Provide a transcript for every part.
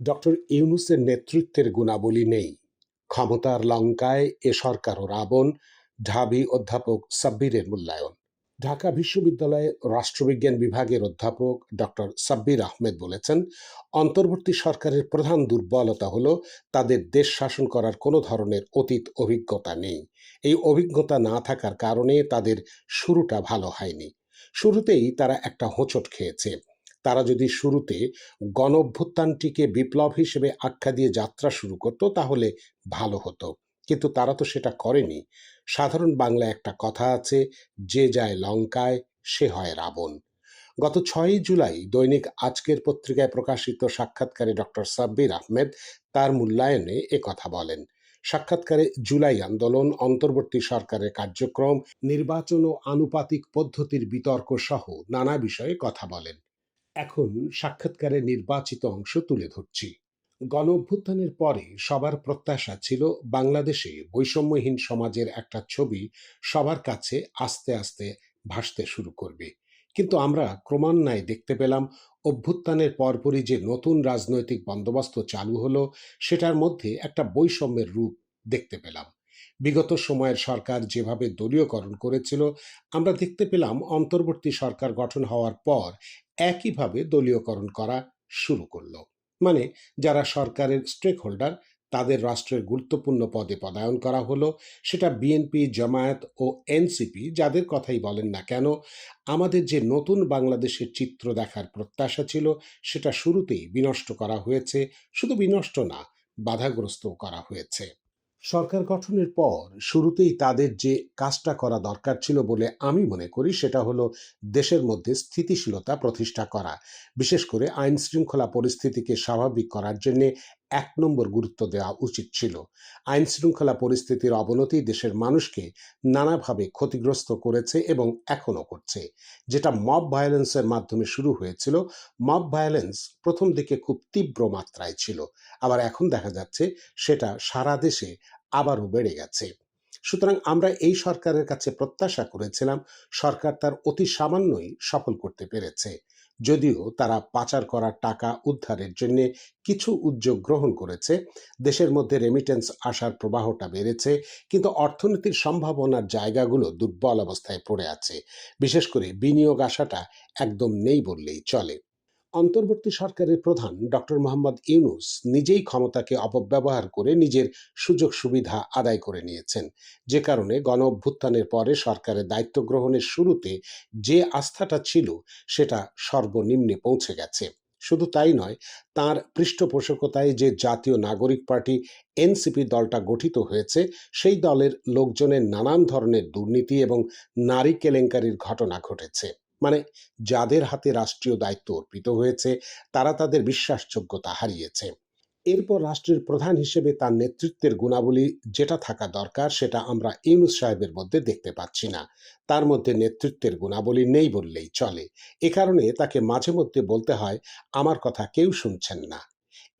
Doctor ইউনুসের নেতৃত্বের গুণাবলী নেই। ক্ষমতার লঙ্কায় এ সরকার ও রাবণ, ঢাবি অধ্যাপক সাব্বিরের মূল্যায়ন। ঢাকা বিশ্ববিদ্যালয়ে রাষ্ট্রবিজ্ঞান বিভাগের অধ্যাপক ডক্টর সাব্বির আহমেদ বলেছেন, অন্তর্বর্তী সরকারের প্রধান দুর্বলতা হল তাদের দেশ শাসন করার কোনো ধরনের অতীত অভিজ্ঞতা নেই। এই অভিজ্ঞতা না থাকার কারণে তাদের শুরুটা ভালো হয়নি। শুরুতেই তারা একটা হোঁচট খেয়েছে। তারা যদি শুরুতে গণ অভ্যুত্থানটিকে বিপ্লব হিসেবে আখ্যা দিয়ে যাত্রা শুরু করত, তাহলে ভালো হতো। কিন্তু তারা তো সেটা করেনি। সাধারণ বাংলায় একটা কথা আছে, যে যায় লঙ্কায়, সে হয় রাবণ। গত ছয়ই জুলাই দৈনিক আজকের পত্রিকায় প্রকাশিত সাক্ষাৎকারে ডক্টর সাব্বির আহমেদ তার মূল্যায়নে কথা বলেন। সাক্ষাৎকারে জুলাই আন্দোলন, অন্তর্বর্তী সরকারের কার্যক্রম, নির্বাচন ও আনুপাতিক পদ্ধতির বিতর্ক সহ নানা বিষয়ে কথা বলেন। এখন সাক্ষাৎকারের নির্বাচিত অংশ তুলে ধরছি। গণ অভ্যুত্থানের পরে সবার প্রত্যাশা ছিল বাংলাদেশে বৈষম্যহীন সমাজের একটা ছবি সবার কাছে আস্তে আস্তে ভাসতে শুরু করবে। কিন্তু আমরা ক্রমান্বয়ে দেখতে পেলাম, অভ্যুত্থানের পরপরই যে নতুন রাজনৈতিক বন্দোবস্ত চালু হলো, সেটার মধ্যে একটা বৈষম্যের রূপ দেখতে পেলাম। বিগত সময়ের সরকার যেভাবে দলীয়করণ করেছিল, আমরা দেখতে পেলাম অন্তর্বর্তী সরকার গঠন হওয়ার পর একইভাবে দলীয়করণ করা শুরু করল। মানে যারা সরকারের স্টেক হোল্ডার তাদের রাষ্ট্রের গুরুত্বপূর্ণ পদে পদায়ন করা হলো। সেটা বিএনপি জামায়াত ও এনসিপি যাদের কথাই বলেন না কেন, আমাদের যে নতুন বাংলাদেশের চিত্র দেখার প্রত্যাশা ছিল, সেটা শুরুতেই বিনষ্ট করা হয়েছে। শুধু বিনষ্ট না বাধাগ্রস্ত করা হয়েছে। সরকার গঠনের পর শুরুতেই তাদের যে কাজটা করা দরকার ছিল বলে আমি মনে করি, সেটা হলো দেশের মধ্যে স্থিতিশীলতা প্রতিষ্ঠা করা। বিশেষ করে আইন শৃঙ্খলা পরিস্থিতিকে স্বাভাবিক করার জন্য এক নম্বর গুরুত্ব দেওয়া উচিত ছিল। আইন শৃঙ্খলা পরিস্থিতির অবনতি দেশের মানুষকে নানাভাবে ক্ষতিগ্রস্ত করেছে এবং এখনও করছে। যেটা মব ভায়োলেন্সের মাধ্যমে শুরু হয়েছিল, মব ভায়োলেন্স প্রথম দিকে খুব তীব্র মাত্রায় ছিল, আবার এখন দেখা যাচ্ছে সেটা সারা দেশে আবারও বেড়ে গেছে। সুতরাং আমরা এই সরকারের কাছে প্রত্যাশা করেছিলাম, সরকার তার অতি সামান্যই সফল করতে পেরেছে। যদিও তারা পাচার করা টাকা উদ্ধারের জন্য কিছু উদ্যোগ গ্রহণ করেছে, দেশের মধ্যে রেমিটেন্স আসার প্রবাহটা বেড়েছে, কিন্তু অর্থনীতির সম্ভাবনার জায়গাগুলো দুর্বল অবস্থায় পড়ে আছে। বিশেষ করে বিনিয়োগ আসাটা একদম নেই বললেই চলে। অন্তর্বর্তী সরকারের প্রধান ডক্টর মোহাম্মদ ইউনুস নিজেই ক্ষমতাকে অপব্যবহার করে নিজের সুযোগ সুবিধা আদায় করে নিয়েছেন। যে কারণে গণ অভ্যুত্থানের পরে সরকারের দায়িত্ব গ্রহণের শুরুতে যে আস্থাটা ছিল সেটা সর্বনিম্নে পৌঁছে গেছে। শুধু তাই নয়, তার পৃষ্ঠপোষকতায় যে জাতীয় নাগরিক পার্টি এনসিপি দলটা গঠিত হয়েছে, সেই দলের লোকজনের নানান ধরনের দুর্নীতি এবং নারী কেলেঙ্কারির ঘটনা ঘটেছে। মানে যাদের হাতে রাষ্ট্রীয় দায়িত্ব অর্পিত হয়েছে, তারা তাদের বিশ্বাসযোগ্যতা হারিয়েছে। এরপর রাষ্ট্রের প্রধান হিসেবে তার নেতৃত্বের গুণাবলী যেটা থাকা দরকার, সেটা আমরা ইউনুস সাহেবের মধ্যে দেখতে পাচ্ছি না। তার মধ্যে নেতৃত্বের গুণাবলী নেই বললেই চলে। এ কারণে তাকে মাঝে মধ্যে বলতে হয়, আমার কথা কেউ শুনছেন না।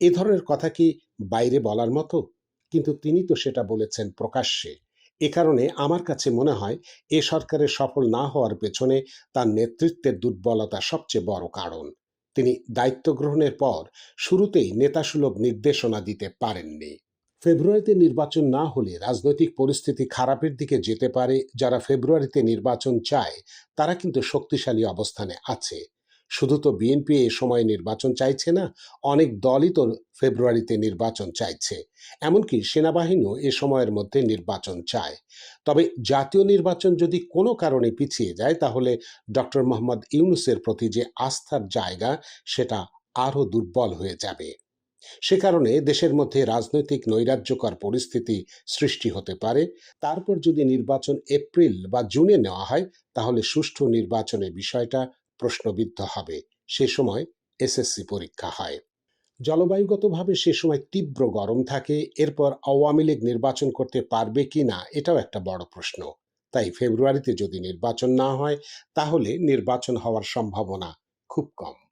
এ ধরনের কথা কি বাইরে বলার মতো? কিন্তু তিনি তো সেটা বলেছেন প্রকাশ্যে। এ কারণে আমার কাছে মনে হয়, এ সরকারের সফল না হওয়ার পেছনে তার নেতৃত্বের দুর্বলতা সবচেয়ে বড় কারণ। তিনি দায়িত্ব গ্রহণের পর শুরুতেই নেতাসুলভ নির্দেশনা দিতে পারেননি। ফেব্রুয়ারিতে নির্বাচন না হলে রাজনৈতিক পরিস্থিতি খারাপের দিকে যেতে পারে, যারা ফেব্রুয়ারিতে নির্বাচন চায়, তারা কিন্তু শক্তিশালী অবস্থানে আছে। শুধু তো বিএনপি এ সময় নির্বাচন চাইছে না, অনেক দলই তো ফেব্রুয়ারিতে নির্বাচন চাইছে। এমনকি সেনাবাহিনীও এ সময়ের মধ্যে নির্বাচন চায়। তবে জাতীয় নির্বাচন যদি কোনো কারণে পিছিয়ে যায়, তাহলে ডক্টর মোহাম্মদ ইউনুসের প্রতি যে আস্থার জায়গা, সেটা আরও দুর্বল হয়ে যাবে। সে কারণে দেশের মধ্যে রাজনৈতিক নৈরাজ্যকর পরিস্থিতি সৃষ্টি হতে পারে। তারপর যদি নির্বাচন এপ্রিল বা জুনে নেওয়া হয়, তাহলে সুষ্ঠু নির্বাচনের বিষয়টা প্রশ্নবিদ্ধ হবে। সে সময় এসএসসি পরীক্ষা হয়। জলবায়ুগতভাবে সে সময় তীব্র গরম থাকে। এরপর আওয়ামী লীগ নির্বাচন করতে পারবে কি না, এটাও একটা বড় প্রশ্ন। তাই ফেব্রুয়ারিতে যদি নির্বাচন না হয়, তাহলে নির্বাচন হওয়ার সম্ভাবনা খুব কম।